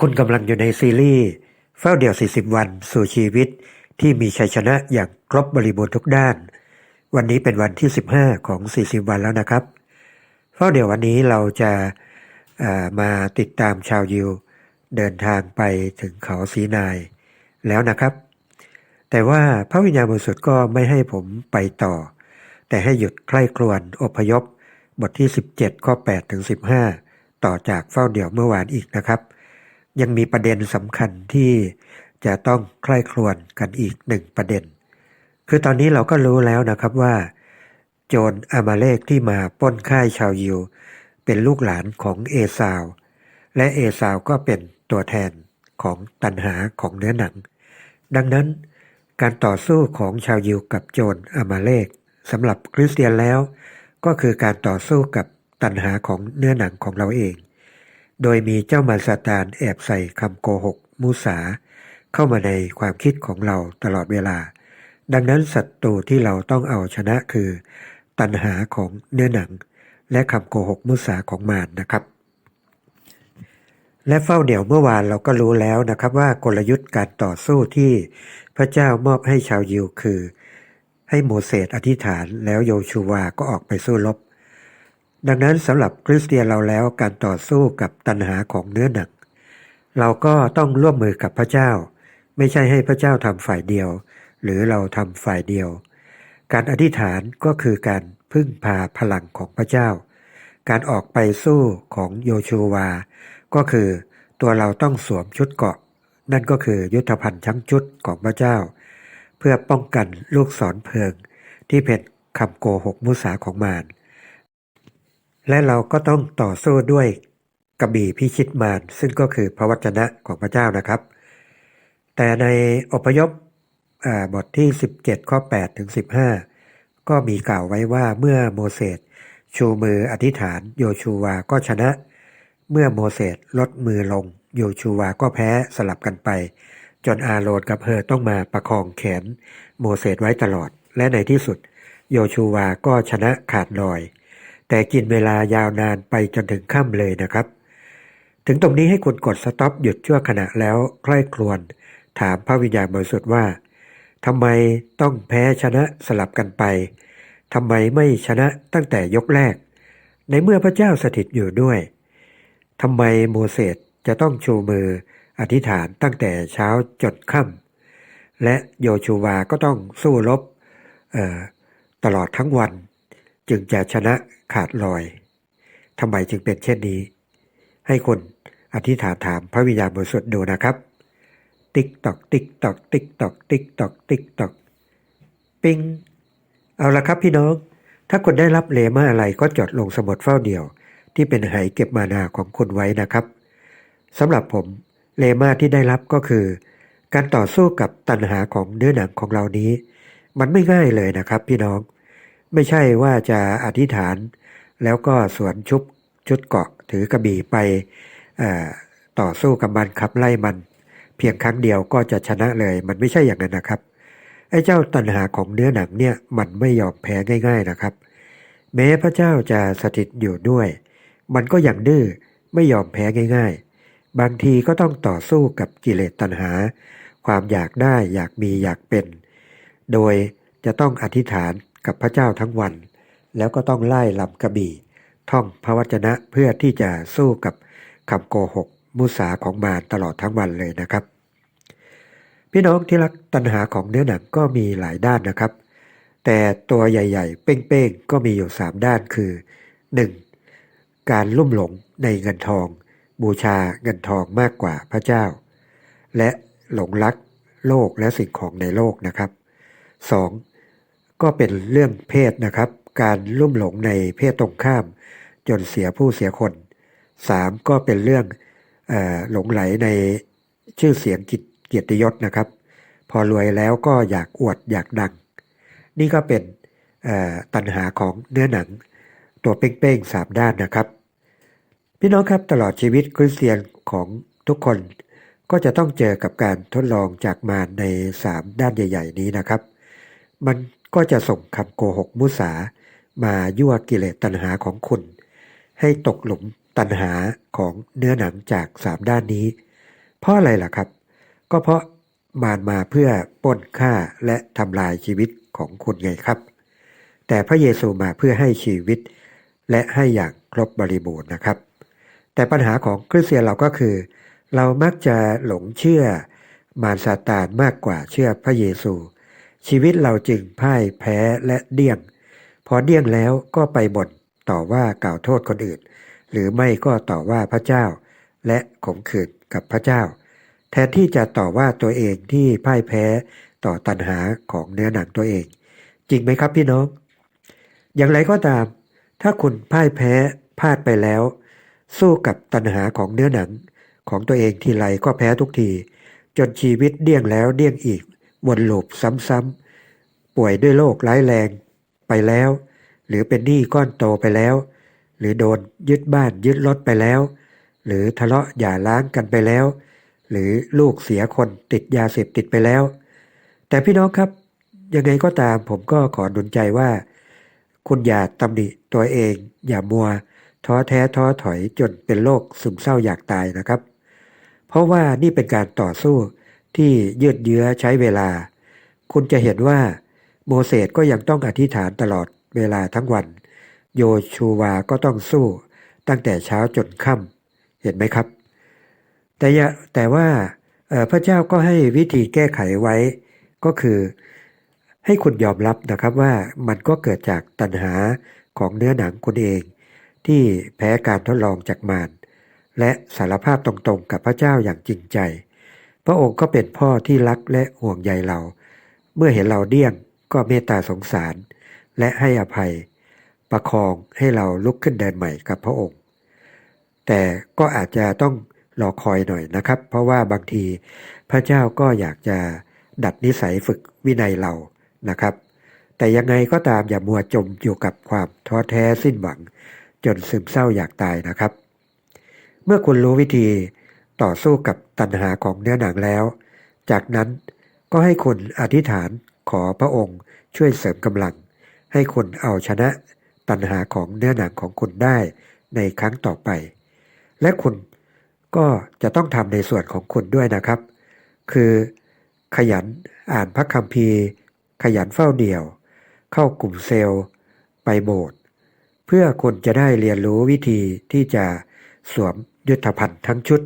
คุณกำลังอยู่ในซีรีส์เฝ้าเดี่ยว 40 วันสู่ชีวิตที่มีชัยชนะอย่างครบบริบูรณ์ทุกด้าน วันนี้เป็นวันที่ 15 ของ 40 วันแล้วนะครับ เฝ้าเดี่ยววันนี้เราจะเอ่อมาติดตามชาวยิว เดินทางไปถึงเขาสีนายแล้วนะครับ แต่ว่าพระวิญญาณบริสุทธิ์ก็ไม่ให้ผมไปต่อ แต่ให้หยุดใคร่ครวญอพยพ บทที่ 17 ข้อ8ถึง15 ต่อจากเฝ้าเดี่ยวเมื่อวานอีกนะครับ ยังมีประเด็นสำคัญที่จะต้องใคร่ครวญกันอีกหนึ่งประเด็น คือตอนนี้เราก็รู้แล้วนะครับว่า โจรอามาเลกที่มาป้นค่ายชาวยิว เป็นลูกหลานของเอซาว และเอซาวก็เป็นตัวแทนของตันหาของเนื้อหนัง ดังนั้น การต่อสู้ของชาวยิวกับโจรอามาเลกสำหรับคริสเตียนแล้ว ก็คือการต่อสู้กับตันหาของเนื้อหนังของเราเอง โดยมีเจ้ามารซาตานแอบใส่คำโกหก มุสา เข้ามาในความคิดของเราตลอดเวลา ดังนั้นศัตรูที่เราต้องเอาชนะคือ ตันหาของเนื้อหนัง และคำโกหกมุสาของมารนะครับ และเฝ้าเดี่ยวเมื่อวานเราก็รู้แล้วนะครับว่ากลยุทธ์การต่อสู้ที่พระเจ้ามอบให้ชาวยิวคือ ให้โมเสสอธิษฐานแล้วโยชูวาก็ออกไปสู้รบ ดังนั้นสำหรับคริสเตียนเราแล้วการต่อสู้กับตัณหาของเนื้อหนังเราก็ต้องร่วมมือกับพระเจ้า ไม่ใช่ให้พระเจ้าทำฝ่ายเดียว หรือเราทำฝ่ายเดียว การอธิษฐานก็คือการพึ่งพาพลังของพระเจ้า การออกไปสู้ของโยชูวา ก็คือตัวเราต้องสวมชุดเกราะ นั่นก็คือยุทธภัณฑ์ชั้งชุดของพระเจ้า เพื่อป้องกันลูกศรเพลิง ที่เป็นคำโกหกมุสาของมาร และเราก็ต้องต่อสู้ด้วยกระบี่พิชิตมารซึ่งก็คือพระวจนะของพระเจ้านะครับ แต่ในอพยพบทที่ 17 ข้อ 8 ถึง 15 ก็มีกล่าวไว้ว่าเมื่อโมเสสชูมืออธิษฐานโยชูวาก็ชนะ เมื่อโมเสสลดมือลง โยชูวาก็แพ้สลับกันไป จนอาโรนกับเฮอต้องมาประคองแขน โมเสสไว้ตลอด และในที่สุด โยชูวาก็ชนะขาดลอย แต่กินเวลายาวนานไปจนถึงค่ำเลยนะครับ ถึงตรงนี้ให้คุณกดสต็อปหยุดชั่วขณะแล้วใคร่ครวญถามพระวิญญาณบริสุทธิ์ว่าทำไมต้องแพ้ชนะสลับกันไปทำไมไม่ชนะตั้งแต่ยกแรก ในเมื่อพระเจ้าสถิตอยู่ด้วยทำไมโมเสสจะต้องชูมืออธิษฐานตั้งแต่เช้าจนค่ำและโยชูวาก็ต้องสู้รบตลอดทั้งวัน จึงจะชนะ ขาดลอยทำไมจึงเป็นเช่นนี้ ให้คนอธิษฐานถามพระวิญญาณบริสุทธิ์ดูนะครับ ติ๊กตอก ติ๊กตอก ติ๊กตอก ติ๊กตอกติ๊กตอกปิงเอาละครับพี่น้อง ถ้าคุณได้รับเลมาอะไรก็จดลงสมุดเฝ้าเดี่ยว ที่เป็นไหเก็บมานาของคุณไว้นะครับสำหรับผมเลมาที่ได้รับก็คือ การต่อสู้กับตัณหาของเนื้อหนังของเรานี้ มันไม่ง่ายเลยนะครับ พี่น้อง ไม่ใช่ว่าจะอธิษฐาน แล้วก็สวนชุบชุดเกาะถือกระบี่ไปต่อสู้กับมันขับไล่มัน เพียงครั้งเดียวก็จะชนะเลยมันไม่ใช่อย่างนั้นนะครับไอ้เจ้าตัณหาของเนื้อหนังเนี่ยมันไม่ยอมแพ้ง่าย ๆนะครับ แม้พระเจ้าจะสถิตอยู่ด้วย มันก็ยังดื้อไม่ยอมแพ้ง่าย ๆ บางทีก็ต้องต่อสู้กับกิเลสตัณหา ความอยากได้อยากมีอยากเป็น โดยจะต้องอธิษฐานกับพระเจ้าทั้งวัน แล้วก็ต้องไล่ลำกระบี่ ท่องพระวจนะเพื่อที่จะสู้กับคำโกหก มุสาของมารตลอดทั้งวันเลยนะครับ พี่น้องที่รักตัณหาของเนื้อหนังก็มีหลายด้านนะครับ แต่ตัวใหญ่ ๆ เป้งๆ ก็มีอยู่ 3 ด้านคือ 1. การลุ่มหลงในเงินทอง บูชาเงินทองมากกว่าพระเจ้า และหลงรักโลกและสิ่งของในโลกนะครับ 2. ก็เป็นเรื่องเพศนะครับ การลุ่มหลงในเพศตรงข้าม จนเสียผู้เสียคน 3. ก็เป็นเรื่องอหลงไหลในชื่อเสียงกิตเกียรติยศนะครับ พอรวยแล้วก็อยากอวดอยากดัง นี่ก็เป็นตัณหาของเนื้อหนัง ตัวเป้งๆสามด้านนะครับ พี่น้องครับตลอดชีวิตคริสเตียนของทุกคนก็จะต้องเจอกับการทดลองจากมารใน 3 ด้านใหญ่ ๆ นี้นะครับ มันก็จะส่งคำโกหกมุสา มายั่วกิเลสตัณหาของคุณ ให้ตกหลุมตัณหาของเนื้อหนังจาก3ด้านนี้ เพราะอะไรล่ะครับ ก็เพราะมารมาเพื่อปล้นฆ่าและทำลายชีวิตของคุณไงครับ แต่พระเยซูมาเพื่อให้ชีวิต และให้อย่างครบบริบูรณ์นะครับ แต่ปัญหาของคริสเตียนเราก็คือ เรามักจะหลงเชื่อมารซาตานมากกว่าเชื่อพระเยซู ชีวิตเราจึงพ่ายแพ้และเดี่ยง พอเดี่ยงแล้วก็ไปบ่นต่อว่ากล่าวโทษคนอื่น หรือไม่ก็ต่อว่าพระเจ้า และขมขื่นกับพระเจ้า แทนที่จะต่อว่าตัวเองที่พ่ายแพ้ต่อตัณหาของเนื้อหนังตัวเอง จริงไหมครับพี่น้อง อย่างไรก็ตาม ถ้าคุณพ่ายแพ้พลาดไปแล้ว สู้กับตัณหาของเนื้อหนังของตัวเองทีไรก็แพ้ทุกที จนชีวิตเดี่ยงแล้วเดี่ยงอีกวนลูปซ้ำๆป่วยด้วยโรคร้ายแรง ไปแล้ว หรือเป็นหนี้ก้อนโตไปแล้ว หรือโดนยึดบ้านยึดรถไปแล้ว หรือทะเลาะหย่าร้างกันไปแล้ว หรือลูกเสียคนติดยาเสพติดไปแล้ว แต่พี่น้องครับยังไงก็ตามผมก็ขอหนุนใจว่า คุณอย่าตำหนิตัวเอง อย่ามัว ท้อแท้ท้อถอยจนเป็นโรคซึมเศร้าอยากตายนะครับ เพราะว่านี่เป็นการต่อสู้ที่ยืดเยื้อใช้เวลา คุณจะเห็นว่า โมเสสก็ยังต้องอธิษฐานตลอดเวลาทั้งวัน โยชูวาก็ต้องสู้ตั้งแต่เช้าจนค่ำเห็นไหมครับ แต่แต่ว่าพระเจ้าก็ให้วิธีแก้ไขไว้ก็คือให้คุณยอมรับนะครับว่ามันก็เกิดจากตัณหาของเนื้อหนังคุณเอง ที่แพ้การทดลองจากมารและสารภาพตรงๆกับพระเจ้าอย่างจริงใจ พระองค์ก็เป็นพ่อที่รักและห่วงใยเรา เมื่อเห็นเราเดี้ยง ก็เมตตาสงสาร และให้อภัย ประคองให้เราลุกขึ้นเดินใหม่กับพระองค์ แต่ก็อาจจะต้องรอคอยหน่อยนะครับ เพราะว่าบางทีพระเจ้าก็อยากจะดัดนิสัยฝึกวินัยเรานะครับ แต่ยังไงก็ตามอย่ามัวจมอยู่กับความท้อแท้สิ้นหวัง จนซึมเศร้าอยากตายนะครับ เมื่อคุณรู้วิธีต่อสู้กับตัณหาของเนื้อหนังแล้ว จากนั้นก็ให้คุณอธิษฐาน ขอพระองค์ช่วยเสริมกำลัง ให้คุณเอาชนะตัณหาของเนื้อหนังของคุณได้ในครั้งต่อไป และคุณก็จะต้องทำในส่วนของคุณด้วยนะครับ คือขยันอ่านพระคัมภีร์ ขยันเฝ้าเดี่ยว เข้ากลุ่มเซลล์ ไปโบสถ์เพื่อคุณจะได้เรียนรู้วิธีที่จะสวมยุทธภัณฑ์ทั้งชุด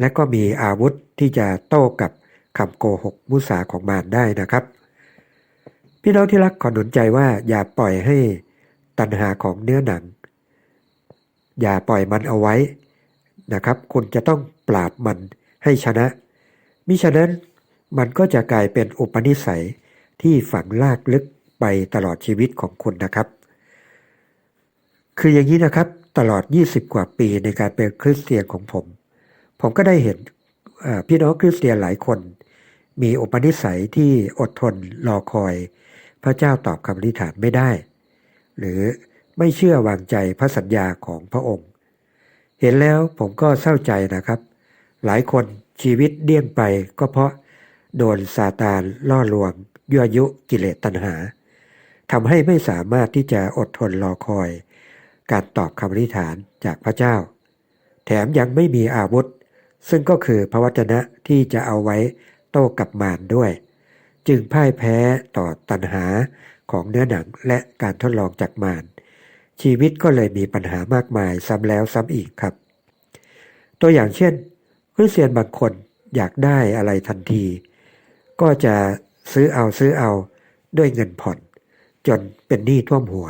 และก็มีอาวุธที่จะโต้กับคำโกหกมุสาของมารได้นะครับ พี่น้องที่รักขอหนุนใจว่าอย่าปล่อยให้ตัณหาของเนื้อหนัง อย่าปล่อยมันเอาไว้นะครับ คุณจะต้องปราบมันให้ชนะ มิฉะนั้นมันก็จะกลายเป็นอุปนิสัยที่ฝังลากลึกไปตลอดชีวิตของคุณนะครับ คืออย่างนี้นะครับ ตลอด 20 กว่าปีในการเป็นคริสเตียนของผม ผมก็ได้เห็นพี่น้องคริสเตียนหลายคน มีอุปนิสัยที่อดทนรอคอย พระเจ้าตอบคำอธิษฐานไม่ได้ หรือไม่เชื่อวางใจพระสัญญาของพระองค์ เห็นแล้วผมก็เศร้าใจนะครับ หลายคนชีวิตเดี่ยงไปก็เพราะโดนซาตานล่อลวงยั่วยุกิเลสตัณหาทำให้ไม่สามารถที่จะอดทนรอคอย การตอบคำอธิษฐานจากพระเจ้า แถมยังไม่มีอาวุธ ซึ่งก็คือพระวจนะที่จะเอาไว้โต้กับมารด้วย จึงพ่ายแพ้ต่อตัณหาของเนื้อหนังและการทดลองจากมารชีวิตก็เลยมีปัญหามากมายซ้ำแล้วซ้ำอีกครับ ตัวอย่างเช่นคริสเตียนบางคนอยากได้อะไรทันที ก็จะซื้อเอาซื้อเอาด้วยเงินผ่อน จนเป็นหนี้ท่วมหัว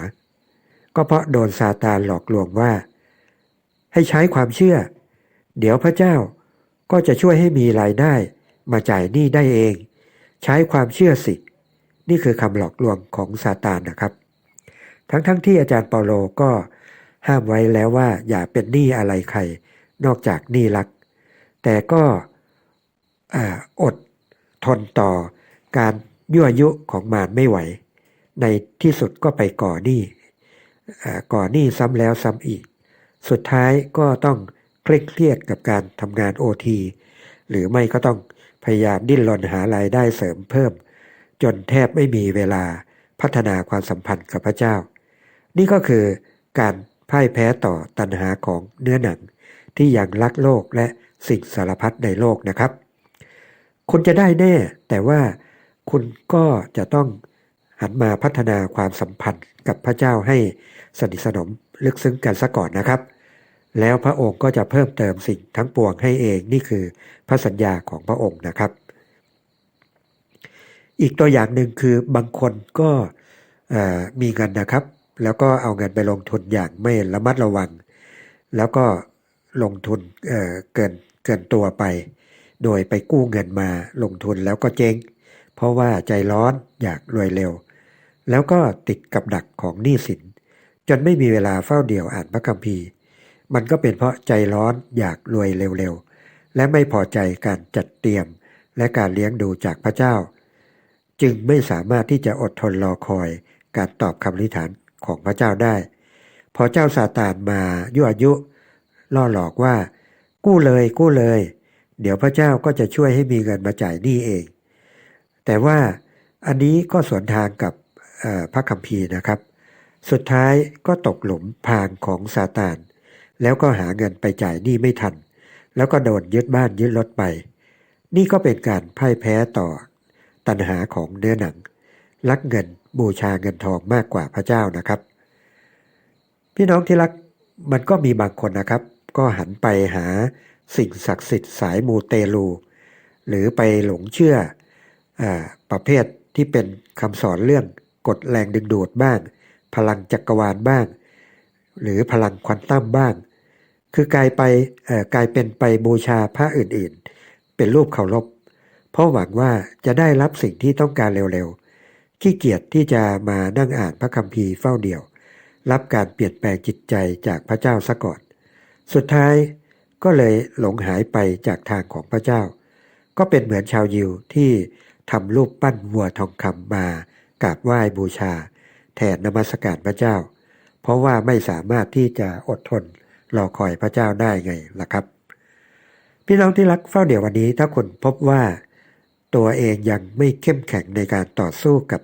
ก็เพราะโดนซาตานหลอกลวงว่า ให้ใช้ความเชื่อ เดี๋ยวพระเจ้าก็จะช่วยให้มีรายได้มาจ่ายหนี้ได้เอง ใช้ความเชื่อสิ นี่คือคำหลอกลวงของซาตานนะครับ ทั้งๆทที่อาจารย์เปาโลก็ห้ามไว้แล้วว่าอย่าเป็นหนี้อะไรใคร นอกจากหนี้รัก แต่ก็อดทนต่อการยั่วยุของมารไม่ไหว ในที่สุดก็ไปก่อหนี้ก่อหนี้ซ้ำแล้วซ้ำอีก สุดท้ายก็ต้องเคร่งเครียดกับการทำงานโอทีหรือไม่ก็ต้อง ยายามดิ้นรนหารายได้เสริมเพิ่ม จนแทบไม่มีเวลาพัฒนาความสัมพันธ์กับพระเจ้า นี่ก็คือการพ่ายแพ้ต่อตัณหาของเนื้อหนัง ที่ยังรักโลกและสิ่งสารพัดในโลกนะครับ คุณจะได้แน่ แต่ว่าคุณก็จะต้องหันมาพัฒนาความสัมพันธ์กับพระเจ้าให้สนิทสนมลึกซึ้งกันซะก่อนนะครับ แล้วพระองค์ก็จะเพิ่มเติมสิ่งทั้งปวงให้เองนี่คือพระสัญญาของพระองค์นะครับ อีกตัวอย่างหนึ่งคือบางคนก็มีเงินนะครับ แล้วก็เอาเงินไปลงทุนอย่างไม่ระมัดระวัง แล้วก็ลงทุนเเกินเกินตัวไป โดยไปกู้เงินมาลงทุนแล้วก็เจ๊งเพราะว่าใจร้อนอยากรวยเร็ว แล้วก็ติดกับดักของหนี้สิน จนไม่มีเวลาเฝ้าเดี่ยวอ่านพระคัมภีร์ มันก็เป็นเพราะใจร้อนอยากรวยเร็วๆ และไม่พอใจการจัดเตรียมและการเลี้ยงดูจากพระเจ้า จึงไม่สามารถที่จะอดทนรอคอยการตอบคำอธิษฐานของพระเจ้าได้ พอเจ้าซาตานมายั่วยุ ล่อหลอกว่า กู้เลยกู้เลย เดี๋ยวพระเจ้าก็จะช่วยให้มีเงินมาจ่ายหนี้เอง แต่ว่าอันนี้ก็สวนทางกับพระคัมภีร์นะครับ สุดท้ายก็ตกหลุมพรางของซาตาน แล้วก็หาเงินไปจ่ายหนี้ไม่ทัน แล้วก็โดนยึดบ้านยึดรถไป นี่ก็เป็นการพ่ายแพ้ต่อ ตัณหาของเนื้อหนัง รักเงินบูชาเงินทองมากกว่าพระเจ้านะครับ พี่น้องที่รักมันก็มีบางคนนะครับ ก็หันไปหาสิ่งศักดิ์สิทธิ์สายมูเตลู หรือไปหลงเชื่ออประเภทที่เป็นคำสอนเรื่องกฎแรงดึงดูดบ้าง พลังจักรวาลบ้าง หรือพลังควอนตัมบ้าง คือกลายไปกลายเป็นไปบูชาพระอื่นๆ เป็นรูปเคารพเพราะหวังว่าจะได้รับสิ่งที่ต้องการเร็วๆ ขี้เกียจที่จะมานั่งอ่านพระคัมภีร์เฝ้าเดี่ยว รับการเปลี่ยนแปลงจิตใจจากพระเจ้าซะก่อน สุดท้ายก็เลยหลงหายไปจากทางของพระเจ้า ก็เป็นเหมือนชาวยิวที่ทำรูปปั้นวัวทองคำมากราบไหว้บูชา แทนนมัสการพระเจ้า เพราะว่าไม่สามารถที่จะอดทน รอคอยพระเจ้าได้ไงล่ะครับ พี่น้องที่รักเฝ้าเดี๋ยววันนี้ถ้าคุณพบว่า ตัวเองยังไม่เข้มแข็งในการต่อสู้กับ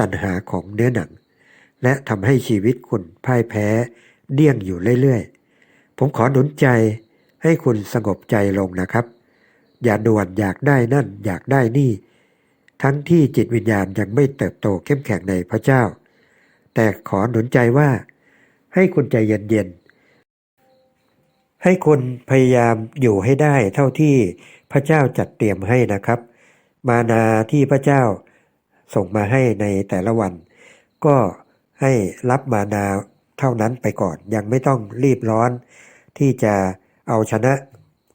ตัณหาของเนื้อหนัง และทำให้ชีวิตคุณพ่ายแพ้เดี่ยงอยู่เรื่อยๆ ผมขอหนุนใจให้คุณสงบใจลงนะครับ อย่าด่วนอยากได้นั่นอยากได้นี่ ทั้งที่จิตวิญญาณยังไม่เติบโตเข้มแข็งในพระเจ้า แต่ขอหนุนใจว่า ให้คุณใจเย็นๆ ให้คุณพยายามอยู่ให้ได้เท่าที่พระเจ้าจัดเตรียมให้นะครับ มานาที่พระเจ้าส่งมาให้ในแต่ละวัน ก็ให้รับมานาเท่านั้นไปก่อน ยังไม่ต้องรีบร้อน ที่จะเอาชนะ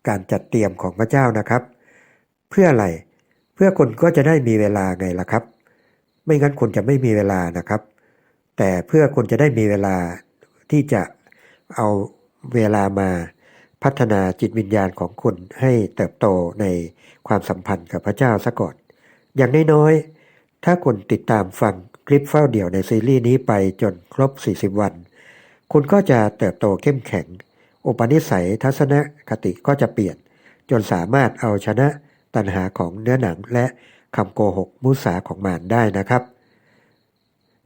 การจัดเตรียมของพระเจ้านะครับ เพื่ออะไรเพื่อคุณก็จะได้มีเวลาไงล่ะครับ ไม่งั้นคุณจะไม่มีเวลานะครับ แต่เพื่อคุณจะได้มีเวลาที่จะเอา เวลามาพัฒนาจิตวิญญาณของคุณให้เติบโตในความสัมพันธ์กับพระเจ้าซะก่อน อย่างน้อยๆ ถ้าคุณติดตามฟังคลิปเฝ้าเดี่ยวในซีรีส์นี้ไปจนครบ 40 วัน คุณก็จะเติบโตเข้มแข็ง อุปนิสัยทัศนคติก็จะเปลี่ยน จนสามารถเอาชนะตัณหาของเนื้อหนังและคำโกหกมุสาของมารได้นะครับ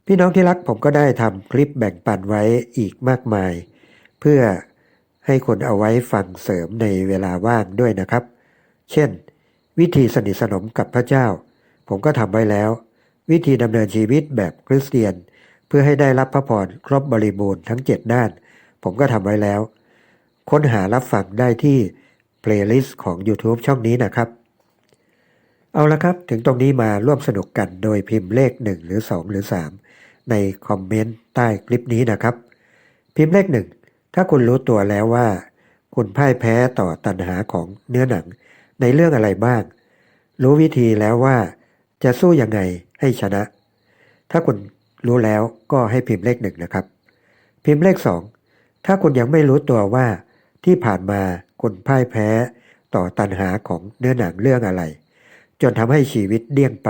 พี่น้องที่รักผมก็ได้ทำคลิปแบ่งปันไว้อีกมากมาย เพื่อให้คนเอาไว้ฟังเสริมในเวลาว่างด้วยนะครับ เช่น วิธีสนิทสนมกับพระเจ้า ผมก็ทำไว้แล้ว วิธีดำเนินชีวิตแบบคริสเตียน เพื่อให้ได้รับพระพรครบบริบูรณ์ทั้ง 7 ด้าน ผมก็ทำไว้แล้ว ค้นหารับฟังได้ที่เพลย์ลิสต์ของ YouTube ช่องนี้นะครับ เอาละครับ ถึงตรงนี้มาร่วมสนุกกันโดยพิมพ์เลข 1 หรือ 2 หรือ 3 ในคอมเมนต์ใต้คลิปนี้นะครับ พิมพ์เลข 1 ถ้าคุณรู้ตัวแล้วว่า คุณพ่ายแพ้ต่อตัณหาของเนื้อหนังในเรื่องอะไรบ้าง รู้วิธีแล้วว่าจะสู้ยังไงให้ชนะ ถ้าคุณรู้แล้วก็ให้พิมพ์เลขหนึ่งนะครับ พิมพ์เลขสองถ้าคุณยังไม่รู้ตัวว่าที่ผ่านมาคุณพ่ายแพ้ต่อตัณหาของเนื้อหนังเรื่องอะไร จนทำให้ชีวิตเดี่ยงไป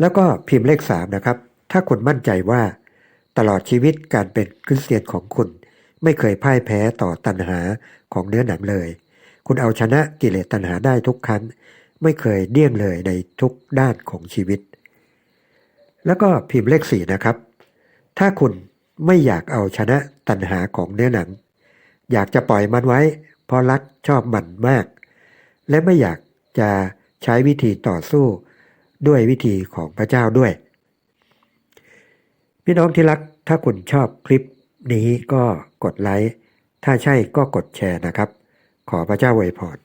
แล้วก็พิมพ์เลขสามนะครับ ถ้าคุณมั่นใจว่า ตลอดชีวิตการเป็นคริสเตียนของคุณ ไม่เคยพ่ายแพ้ต่อตัณหาของเนื้อหนังเลย คุณเอาชนะกิเลสตัณหาได้ทุกครั้ง ไม่เคยเดี่ยงเลยในทุกด้านของชีวิต แล้วก็พิมพ์เลขสี่นะครับ ถ้าคุณไม่อยากเอาชนะตัณหาของเนื้อหนัง อยากจะปล่อยมันไว้ เพราะรักชอบมันมาก และไม่อยากจะใช้วิธีต่อสู้ด้วยวิธีของพระเจ้าด้วย พี่น้องที่รักถ้าคุณชอบคลิปนี้ก็กดไลค์ ถ้าใช่ก็กดแชร์นะครับ ขอพระเจ้าอวยพร